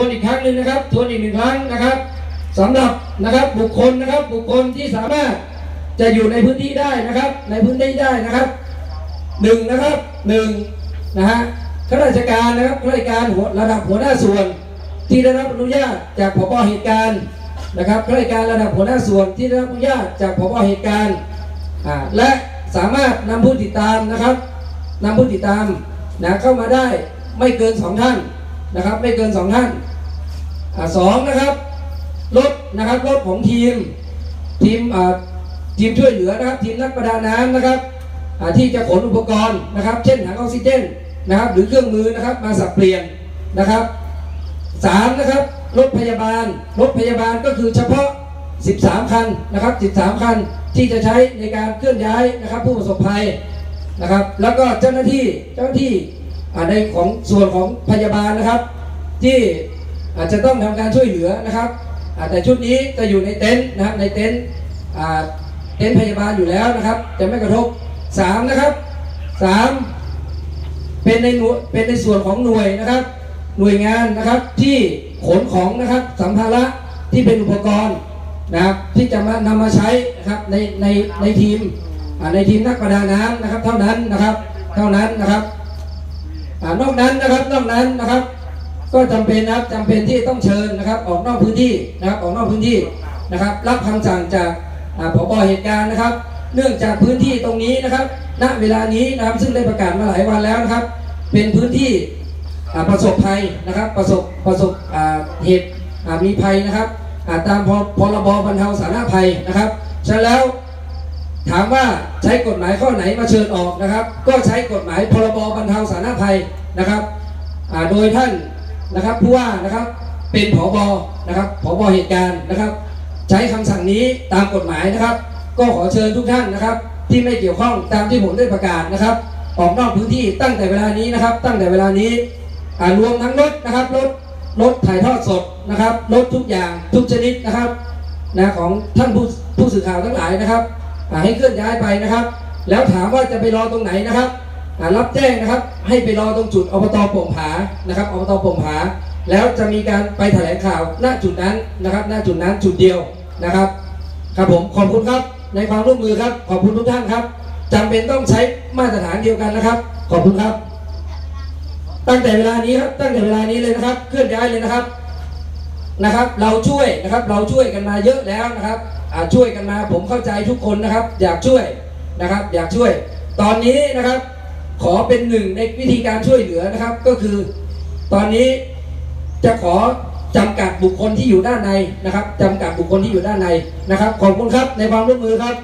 วนอีกครั้งหนึ่งนะครับ ทวนอีกหนึ่งครั้งนะครับสำหรับนะครับบุคคลนะครับ บุคคลที่สามารถจะอยู่ในพื้นที่ได้นะครับ ในพื้นที่ได้นะครับหนึ่งนะครับหนึ่งนะฮะข้าราชการนะครับข้าราชการหัวระดับหัวหน้าส่วน ที่ได้รับอนุญาตจากผบเหตุการณ์นะครับข้าราชการระดับหัวหน้าส่วนที่ได้รับอนุญาตจากผบเหตุการณ์และสามารถนำผู้ติดตามนะครับนำผู้ติดตามนะเข้ามาได้ไม่เกินสองท่านนะครับ ไม่เกินสองท่าน สองนะครับรถนะครับรถของทีมทีมทีมช่วยเหลือนะครับ ทีมนักประดาน้ำนะครับที่จะขนอุปกรณ์นะครับ เช่นถังออกซิเจนนะครับ หรือเครื่องมือนะครับมาสับเปลี่ยนนะครับสามนะครับรถพยาบาลรถพยาบาลก็คือเฉพาะ 13 คันนะครับ 13 คันที่จะใช้ในการเคลื่อนย้ายนะครับ ผู้ประสบภัยนะครับ แล้วก็เจ้าหน้าที่เจ้าหน้าที่ในของส่วนของพยาบาลนะครับ ที่ อาจจะต้องทำการช่วยเหลือนะครับอาแต่ชุดนี้จะอยู่ในเต็นท์นะครับในเต็นท์เต็นท์พยาบาลอยู่แล้วนะครับ จะไม่กระทบสามนะครับสามเป็นในหน่วยเป็นในส่วนของหน่วยนะครับ หน่วยงานนะครับที่ขนของนะครับสัมภาระที่เป็นอุปกรณ์นะครับที่จะมานำมาใช้นะครับในในในทีมในทีมนักประดาน้ำนะครับ เท่านั้นนะครับ เท่านั้นนะครับอ่านอกนั้นนะครับนอกนั้นนะครับ ก็จำเป็นนะครับจำเป็นที่ต้องเชิญนะครับ ออกนอกพื้นที่นะครับออกนอกพื้นที่นะครับ รับคำสั่งจากผบเหตุการณ์นะครับ เนื่องจากพื้นที่ตรงนี้นะครับ ณเวลานี้นะครับซึ่งได้ประกาศมาหลายวันแล้วนะครับ เป็นพื้นที่ประสบภัยนะครับ ประสบประสบเหตุมีภัยนะครับตามพรบบรรเทาสาธารณภัยนะครับฉะนั้นแล้วถามว่าใช้กฎหมายข้อไหนมาเชิญออกนะครับ ก็ใช้กฎหมายพรบบรรเทาสาธารณภัยนะครับโดยท่าน นะครับผู้ว่านะครับเป็นผบนะครับผบเหตุการณ์นะครับ ใช้คำสั่งนี้ตามกฎหมายนะครับ ก็ขอเชิญทุกท่านนะครับ ที่ไม่เกี่ยวข้องตามที่ผมได้ประกาศนะครับ ออกนอกพื้นที่ตั้งแต่เวลานี้นะครับ ตั้งแต่เวลานี้รวมทั้งรถนะครับรถรถถ่ายทอดสดนะครับรถทุกอย่างทุกชนิดนะครับนะของท่านผู้ผู้สื่อข่าวทั้งหลายนะครับให้เคลื่อนย้ายไปนะครับ แล้วถามว่าจะไปรอตรงไหนนะครับ รับแจ้งนะครับ ให้ไปรอตรงจุดอบตโป่งผานะครับอบตโป่งผา แล้วจะมีการไปแถลงข่าวณจุดนั้นนะครับณจุดนั้นจุดเดียวนะครับ ครับผมขอบคุณครับในความร่วมมือครับ ขอบคุณทุกท่านครับจำเป็นต้องใช้มาตรฐานเดียวกันนะครับ ขอบคุณครับ ตั้งแต่เวลานี้ครับตั้งแต่เวลานี้เลยนะครับ เคลื่อนย้ายเลยนะครับนะครับ เราช่วยนะครับเราช่วยกันมาเยอะแล้วนะครับช่วยกันมาผมเข้าใจทุกคนนะครับ อยากช่วยนะครับ อยากช่วย ตอนนี้นะครับ ขอเป็นหนึ่งในวิธีการช่วยเหลือนะครับ ก็คือ ตอนนี้จะขอจำกัดบุคคลที่อยู่ด้านในนะครับจำกัดบุคคลที่อยู่ด้านในนะครับ ขอบคุณครับในความร่วมมือครับ